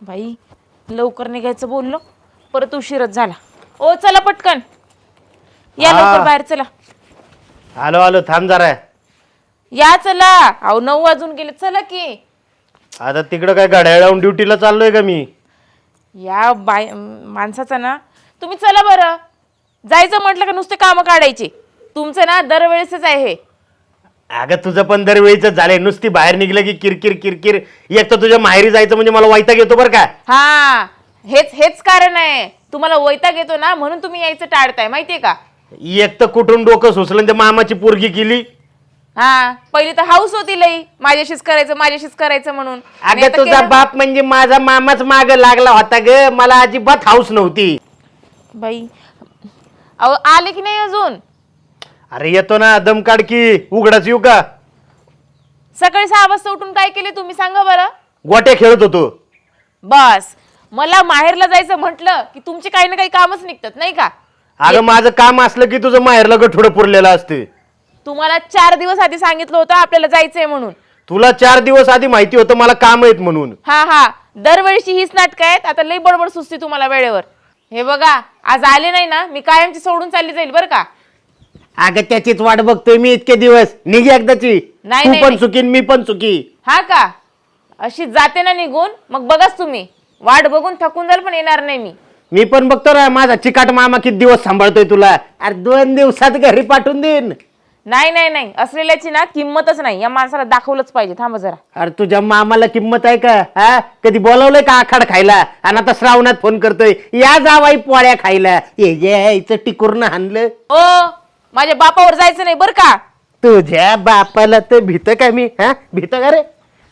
बाई लवकर निघायचं बोललो परत उशीरच झाला. ओ चला पटकन. या हा. लवकर बाहेर चला. आलो आलो थांब जरा. या चला. अहो नऊ वाजून गेले. चला की. आता तिकडं काय गाड्या लावून ड्युटीला चाललोय का मी? या बाय माणसाचा ना. तुम्ही चला बरं. जायचं म्हटलं का नुसते कामं काढायचे? तुमचं ना दरवेळेसच आहे हे. अगं तुझं पण दरवेळीच झालंय. नुसती बाहेर निघलं की किरकिर किरकिर. एक तर तुझ्या माहेरी जायचं म्हणजे मला वाईटा घेतो बरं का? हा हेच हेच कारण आहे. तुम्हाला वैताग येतो ना म्हणून तुम्ही यायचं टाळताय माहितीये का? एक तर कुठून डोकं सुचलं ते मामाची पोरगी केली हा पहिली तर हाऊस होती लई. माझ्याशीच करायचं माझ्याशीच करायचं म्हणून. आणि अगं आता तुझा केलं? बाप म्हणजे माझा मामाच माग लागला होता ग. मला अजिबात हाऊस नव्हती. बाई अहो आले की नाही अजून? अरे येतो ना दम काढ की उघडाच येऊ का? सकाळी सहा वाजता उठून काय केले तुम्ही? सांगा बरं. गोट्या खेळत होतो. बस. मला माहेरला जायचं म्हटलं की तुमचे काही ना काही कामच निघतात नाही का? अगं माझं काम असलं की तुझं माहेरला गठुडं पुरलेलं असते. तुम्हाला चार दिवस आधी सांगितलं होतं आपल्याला जायचंय म्हणून. तुला चार दिवस आधी माहिती होतं मला काम आहेत म्हणून. हा हा. दरवेळीची हीच नाटकं आहेत आता लई बडबड सुचते तुम्हाला वेळेवर. हे बघा आज आले नाही ना मी कायमची सोडून चालली जाईल बरं का? अगं त्याचीच वाट बघतोय मी इतके दिवस. निघी एकदाची. नाही, तू नाही, पण नाही. चुकीन मी पण चुकी. हा का? अशी जाते ना निघून मग बघाच तुम्ही. वाट बघून थकून जाल पण येणार नाही मी. मी पण बघतो ना माझा चिकाट मामा किती दिवस सांभाळतोय तुला. अरे दोन दिवसात घरी पाठवून देईन. नाही नाही नाही. असलेल्याची ना किंमतच नाही. या माणसाला दाखवलंच पाहिजे. थांबा जरा. अरे तुझ्या मामाला किंमत आहे का? हा? कधी बोलावलंय का आखाड खायला? आणि आता श्रावणात फोन करतोय या जावाई पोळ्या खायला. ये यायचं टिकूरनं हाणलं. ओ माझ्या बापावर जायचं नाही बरं का? तुझ्या बापाला तर भीत का मी? हा? भीत का रे?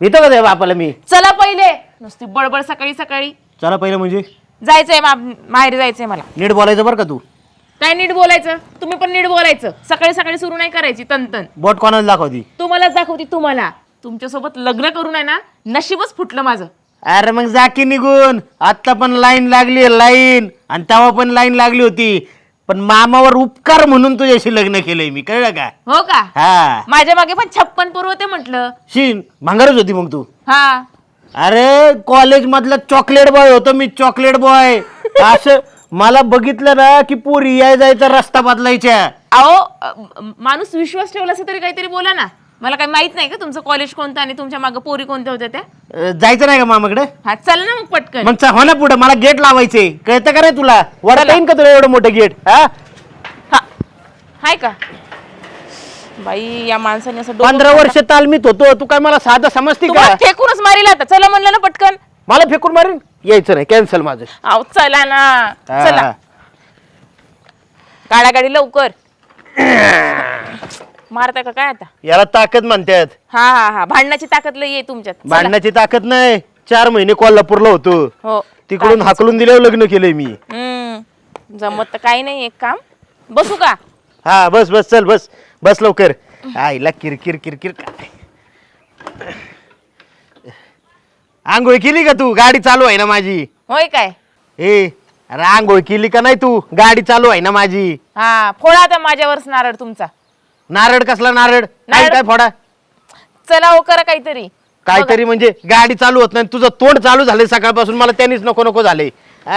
भीत का तुझ्या बापाला मी? चला पहिले. नुसती बडबड सकाळी सकाळी. चला पहिलं म्हणजे. जायचंय मा माहेर जायचंय मला. नीट बोलायचं बरं का तू? काय नीट बोलायचं? तुम्ही पण नीट बोलायचं. सकाळी सकाळी सुरू नाही करायची तनतन बोट कोणाला दाखवती? तुम्हालाच दाखवते तुम्हाला. तुमच्यासोबत लग्न करून आहे ना नशीबच फुटलं माझं. अरे मग जा की निघून. आत्ता पण लाईन लागली लाईन. आणि तेव्हा पण लाईन लागली होती. पण मामावर उपकार म्हणून तुझ्याशी लग्न केलंय मी कळलं का? हो का? हा. माझ्या मागे पण छप्पन पूर्व होते म्हटलं. शीन भांगारच होती मग तू. हा. अरे कॉलेज मधलं चॉकलेट बॉय होतो मी चॉकलेट बॉय. असं मला बघितलं ना की पोरी याय जायचा रस्ता बदलायच्या. अहो अ, माणूस विश्वास ठेवला असं तरी काहीतरी बोला ना. मला काही माहीत नाही का तुमचं कॉलेज कोणतं आणि तुमच्या मागे पोरी कोणत्या होत्या त्या? अं, जायचं नाही का मामाकडे? हा चल ना मग पटकन. मग चा- हो ना पुढे. मला गेट लावायचे कळतं का रे तुला? वडता येईन का तुला एवढं मोठं गेट हा? हा. हाय का? बाई या माणसाने असं डोकं पंधरा वर्ष तालमीत होतो. तू काय मला साधं समजते का? तुम्हाला फेकूनच मारील आता. चला म्हणलं ना पटकन. मला फेकून मारीन? यायचं नाही. कॅन्सल माझं. अहो चला ना. चला हा. गाडा गाडी लवकर. मारता का काय आता? याला ताकद म्हणतात. हा हा हा. भांडणाची ताकद लई आहे तुमच्यात. चला. भांडण्याची ताकद नाही. चार महिने कोल्हापूरला होतो. हो. तिकडून हाकलून दिल्यावर लग्न केलंय मी. हम्म. जमत तर काही नाही एक काम. बसू का? हा बस बस चल बस. बस लवकर. आईला किरकिर किरकिर काय आंघोळ केली का तू? गाडी चालू आहे ना माझी. होय काय? ए अरे आंघोळ केली का नाही तू? गाडी चालू आहे ना माझी. हा फोडा आता माझ्यावरच नारळ तुमचा. नारळ कसला नारळ? नाही नारळ- काय फोडा? चला हो करा काहीतरी. काहीतरी म्हणजे गाडी चालू होत नाही तुझं तोंड चालू झालंय सकाळपासून मला त्यांनीच नको नको झाले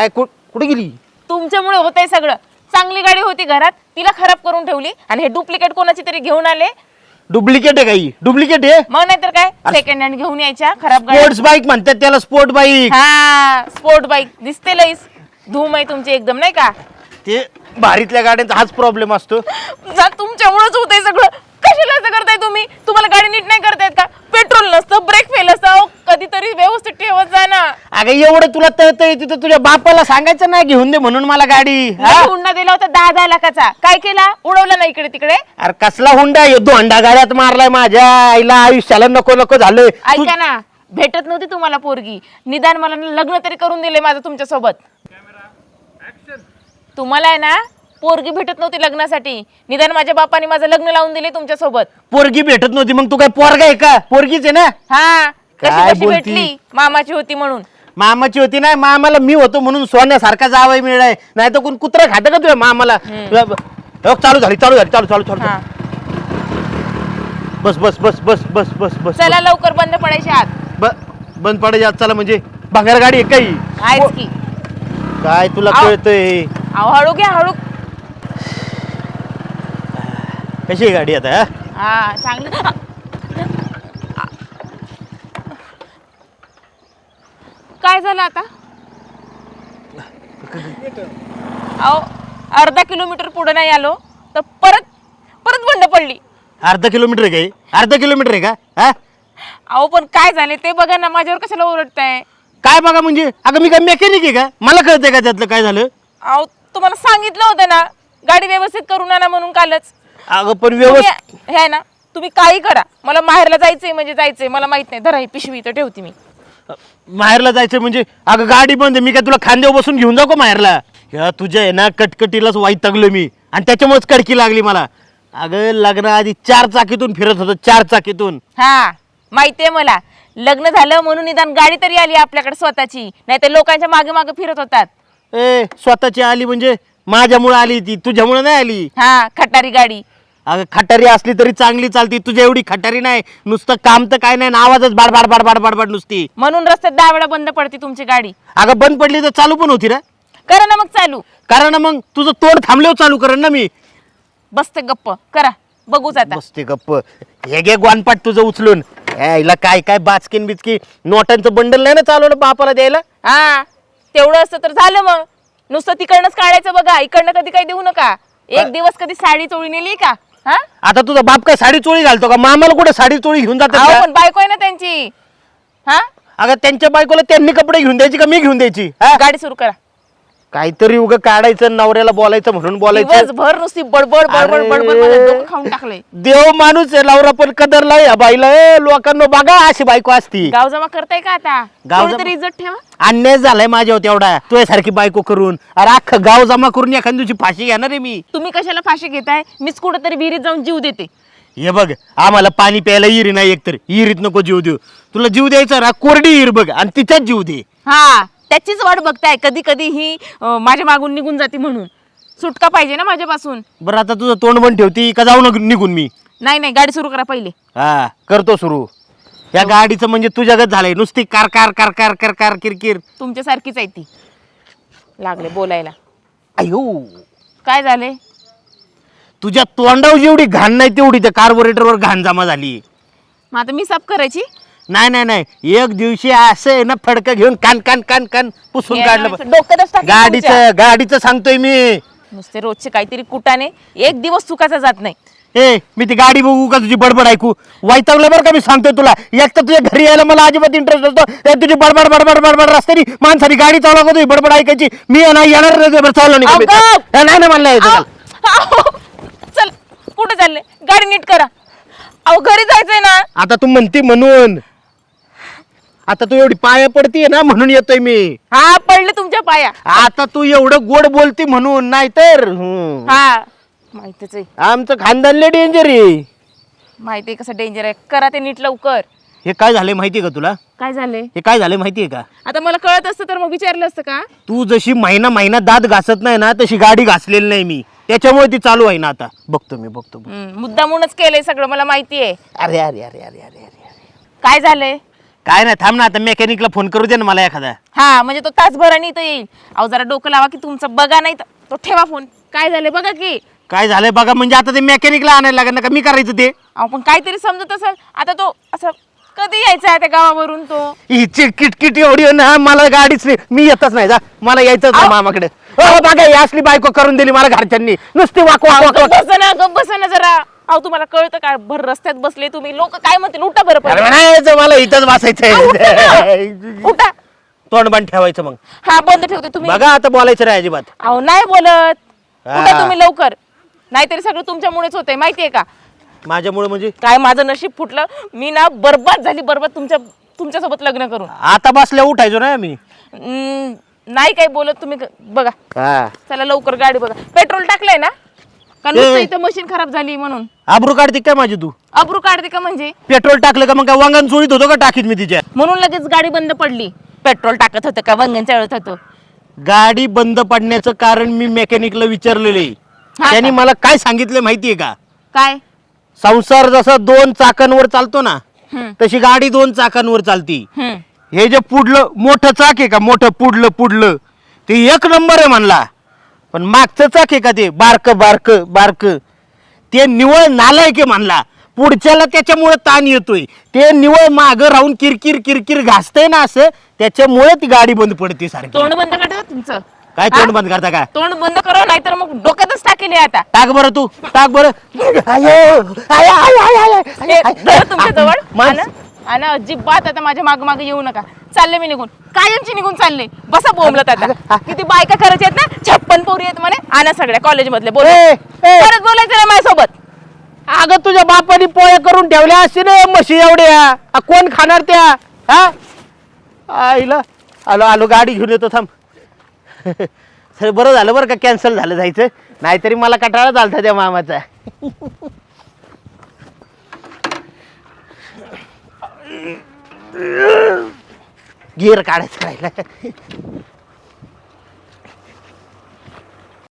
कुठे गेली? तुमच्यामुळे होतंय सगळं. चांगली गाडी होती घरात तिला खराब करून ठेवली आणि हे डुप्लिकेट कोणाची तरी घेऊन आले. डुप्लिकेट आहे काही? डुप्लिकेट आहे? मग नाहीतर काय? सेकंड हँड घेऊन यायच्या खराब स्पोर्ट्स बाईक म्हणतात त्याला स्पोर्ट बाईक हा स्पोर्ट बाईक दिसते लईस. धूम आहे तुमची एकदम नाही का? ते भारीतल्या गाड्यांचा हाच प्रॉब्लेम असतो. जा तुमच्यामुळेच होतंय सगळं. कशाला असं करताय तुम्ही? तुम्हाला गाडी नीट नाही करतायत का? पेट्रोल नसतं ब्रेक फेल असतं. अहो, कधीतरी व्यवस्थित ठेवत जा ना. अगं एवढं तुला तळतळ तिथं तुझ्या बापाला सांगायचं ना घेऊन दे म्हणून मला गाडी. हा? मी हुंडा दिला होता दहा दहा लाखाचा. काय केला? उडवला ना इकडे तिकडे. अरे कसला हुंडा यो दोंडा गाड्यात मारलाय माझ्या आईला. आयुष्याला नको नको झालं तू- ऐका ना भेटत नव्हती तुम्हाला पोरगी. निदान मला ना लग्न तरी करून दिले माझं तुमच्यासोबत तुम्हाला आहे ना पोरगी भेटत नव्हती लग्नासाठी. निदान माझ्या बापाने माझं लग्न लावून दिले तुमच्यासोबत पोरगी भेटत नव्हती मग तू काय पोरगा आहे का? पोरगीच आहे ना? हा काय कशी कशी बोलती? भेटली? मामाची होती म्हणून. मामाची होती ना मामाला मी होतो म्हणून सोन्यासारखा जावाय मिळाय. नाही तर कोण कुत्रा खातं का तुझ्या मामाला? हो, चालू झाली चालू झाली चालू चालू चालू हा. बस बस बस बस बस बस बस चला लवकर बंद पडायचे आत. ब- बंद पडायचे आज चला म्हणजे भंगार गाडी आहे काही आहेच की. काय तुला. कळतंय? अहो हळू घ्या हळू. कशी आहे गाडी आता हा? हा चांगलं. काय झालं आता? अहो अर्धा किलोमीटर पुढे नाही आलो तर परत परत बंड पडली. अर्धा किलोमीटर आहे काय अर्धा किलोमीटर आहे का? हा? अहो पण काय झाले ते बघा ना माझ्यावर कशाला ओरडताय? काय बघा म्हणजे? अगं मी काय मेकॅनिक आहे का? मला कळतंय का त्यातलं काय झालं? अहो तुम्हाला सांगितलं होतं ना गाडी व्यवस्थित करून आणा म्हणून कालच. अगं पण व्यवस्थित तुम्ही- हे आहे ना तुम्ही काही करा. मला माहेरला जायचंय म्हणजे जायचंय मला माहीत नाही. धरा ही पिशवी तर ठेवते मी. माहेरला जायचं म्हणजे अगं गाडी बंद आहे. मी काय तुला खांद्यावर बसून घेऊन जाऊ का माहेरला? ह्या तुझ्या आहे ना कटकटीलाच वाईटगलो मी. आणि त्याच्यामुळेच कडकी लागली मला. अगं लग्नाआधी चार चाकीतून फिरत होतो चार चाकीतून. हा माहितीये मला. लग्न झालं म्हणून निदान गाडी तरी आली आपल्याकडे स्वतःची. नाही तर लोकांच्या मागे मागे फिरत होतात. ए स्वतःची आली म्हणजे माझ्यामुळे आली ती तुझ्यामुळे नाही आली. हा खटारी गाडी. अगं खटारी असली तरी चांगली चालती तुझ्या एवढी खटारी नाही. नुसतं काम तर काय नाही आणि आवाजच बाडबाड बाडबाड बाडबाड नुसती. म्हणून रस्त्यात दहा वेळा बंद पडते तुमची गाडी. अगं बंद पडली तर चालू पण होती ना करा ना मग चालू. कारण ना मग तुझं तोंड थांबल्यावर चालू करेन ना मी. बसते गप्प. करा बघूच आता मस्ते गप्प. हे घे ग्वानपाट तुझं उचलून. ए, हिला काय काय बाचकीन बिचकी नोटांचं बंडल नाही ना चालवलं बापाला द्यायला? हा. तेवढं असतं तर झालं मग. नुसतं तिकडनंच काढायचं बघा. इकडनं कधी काही देऊ नका. एक दिवस कधी साडी चोळी नेली का? हा? आता तुझा बाप काय साडी चोळी घालतो का? मामाला कुठे साडी चोळी घेऊन जातात अहो का? पण बायको आहे ना त्यांची. हा? अगं त्यांच्या बायकोला त्यांनी कपडे घेऊन द्यायची का मी घेऊन द्यायची? हा? गाडी सुरू करा. काहीतरी उगं काढायचं नवऱ्याला बोलायचं म्हणून बोलायचं. दिवसभर नुसती बडबड बडबड अरे. बडबड माझं डोकं खाऊन टाकलंय. देव माणूस आहे नवरा पण कदरला या बाईला. ए लोकांना बघा अशी बायको असती. गाव जमा करताय का आता? गाव थोडी तरी इज्जत ठेवा. अन्याय झालाय माझ्यावर तेवढा. तुझ्यासारखी बायको करून. अरे अख्खं गाव जमा करून एखाद्या दिवशी फाशी घेणार आहे मी. तुम्ही कशाला फाशी घेताय? मीच कुठं तरी विहिरीत जाऊन जीव देते. हे बघ आम्हाला पाणी प्यायला हिरी नाही एकतर. हिरीत नको जीव देऊ. तुला जीव द्यायचा ना कोरडी हिर बघ आणि तिच्यात जीव दे. हा. त्याचीच वाट बघताय. कधी कधी ही अं, माझ्या मागून निघून जाते म्हणून. सुटका पाहिजे ना माझ्यापासून. बरं आता तुझं तोंड पण ठेवती का जाऊ नको निघून मी? नाही नाही गाडी सुरू करा पहिले. हा करतो सुरू. या गाडीचं म्हणजे तुझ्यागत झालंय. नुसती car car car car car car किरकिर तुमच्यासारखीच आहे ती. लागले बोलायला. अयो. काय झाले? तुझ्या तोंडावर जेवढी घाण नाही तेवढी त्या कार्बोरेटरवर घाण जमा झाली. मग आता मी साफ करायची? नाही नाही नाही. एक दिवशी असं आहे ना फडकं घेऊन कान कान कान कान पुसून हे काढलं. ना, डोक्यातच टाकेन तुमच्या. गाडीचं गाडीचं सांगतोय मी. नुसते रोजचे काहीतरी कुटाने. एक दिवस चुकाचा जात नाही. ए मी ती गाडी बघू का तुझी बडबड ऐकू? वैतागलं बरं का मी सांगतोय तुला. एक तर तुझ्या घरी यायला मला अजिबात इंटरेस्ट असतो त्यात तुझी बडबड बडबड बडबड रस्त्यानी माणसानी गाडी चालवा तुझी बडबड ऐकायची. मी आहे ना येणार नाही बरं चाललो नाही मी? ए, नाही ना म्हणलं यायचं चल कुठे चालले? गाडी नीट करा. अहो घरी जायचंय ना. आता तू म्हणते म्हणून. आता तू एवढी पाया पडतीये ना म्हणून येतोय मी. हा पडले तुमच्या पाया. आता तू एवढं गोड बोलती म्हणून नाहीतर? हम्म. हा. माहितीच आहे. आमचं खानदानले डेंजर आहे. माहिती आहे कसं डेंजर आहे. करा ते नीट लवकर. हे काय झालंय माहितीये का तुला? काय झाले हे काय झालंय माहितीये का? आता मला कळत असतं तर मग विचारलं असतं का? तू जशी महिना महिना दात घासत नाही ना तशी गाडी घासलेली नाही मी. त्याच्यामुळे ती चालू आहे ना आता. बघतो मी बघतो. हम्म, मुद्दामूनच केलंय सगळं मला माहिती आहे. अरे अरे अरे अरे अरे अरे अरे. काय झालंय? काय नाही थांब ना आता मेकॅनिकला फोन करू दे ना मला एखादा. हा म्हणजे तो तासभराने इथं येईल. अहो जरा डोकं लावा की तुमचं बघा नाही तर तो ठेवा फोन काय झालंय बघा की. काय झालंय बघा म्हणजे आता ते मेकॅनिकला आणायला लागेल ना का? मी करायचं ते? अहो पण काहीतरी समजत असेल. आता तो असं कधी यायचा आहे त्या गावावरून तो? हिची किटकिट एवढी आहे ना मला गाडीच नाही. मी येतच नाही जा. मला नाही अहो. मामाकडे. हो बघा ही असली बायको करून दिली मला घरच्यांनी. नुसती वाक वाक वाक गप्प वाक. बसा ना गप्प बसा ना जरा. अहो तुम्हाला कळतं काय भर रस्त्यात बसले तुम्ही. लोक काय म्हणतील? उठा बरं अरे पहिले. म्हणायचं मला इथंच बसायचंय. उठा तोंड बंद ठेवायचं मग. हा बंद ठेवते तुम्ही. बघा आता बोलायचं नाही अजिबात. अहो नाही बोलत. हा. उठा तुम्ही लवकर. नाहीतरी सगळं तुमच्यामुळेच होतंय माहितीये का? माझ्यामुळे म्हणजे? काय माझं नशीब फुटलं? मी ना बरबाद झाली बरबाद तुमच्या तुमच्यासोबत लग्न करून. आता बसल्या उठायचो ना मी. हम्म, नाही काही बोलत तुम्ही. ग- बघा. हा. चला लवकर गाडी बघा. पेट्रोल टाकलंय ना? का नुसतं. इथं मशीन खराब झाली म्हणून? आबरू काढते काय माझी तू? अब्रू काढते का म्हणजे? पेट्रोल टाकलं का मग काय वांगण चोळीत होतो का टाकीत मी तिच्या? म्हणून लगेच गाडी बंद पडली. पेट्रोल टाकत होतं का वंगण चळत होतं? गाडी बंद पडण्याचं कारण मी मेकॅनिकला विचारलेलं. त्यांनी का? मला काय सांगितलं माहितीये का? काय? संसार जसा दोन चाकांवर चालतो ना हम्म, तशी गाडी दोन चाकांवर चालती. हम्म. हे जे पुढलं मोठं चाक आहे का? मोठं पुढलं पुढलं. ते एक नंबर आहे म्हणला. पण मागचं चाक आहे का ते? बारक बारक बारक. ते निवळ नालायक आहे म्हणला. पुढच्याला त्याच्यामुळे ताण येतोय. ते निवळ माग राहून किरकिर किरकिर घासतंय ना असं त्याच्यामुळे ती गाडी बंद पडते सारखी. तोंड बंद करा तुमचं. काय तोंड बंद करता का? तोंड बंद करा नाहीतर मग डोक्यातच टाकेल आता. टाक बरं तू टाक बरं. आयो, आय, आय, आय, आय, आय, आय, धरा तुमच्या जवळ? माणस- अजिबात आता माझ्या माग मागे येऊ नका. चालले मी निघून. कायमची निघून चालले. बसा बोंबलत आता. किती बायका करायच्या आहेत ना? छप्पन पोरी आहेत म्हणे. आणा सगळ्या कॉलेज मधले. बोल. परत बोलायचं नाही माझ्यासोबत. अगं तुझ्या बापाने पोळ्या करून ठेवल्या असते ना म्हशी एवढ्या. कोण खाणार त्या? हा? आईला. आलो आलो गाडी घेऊन येतो थांब. सर बरं झालं बरं का? कॅन्सल झालं जायचं. नाहीतरी मला कटाळा झालता त्या मामाचा. गिअर काढायचं राहिला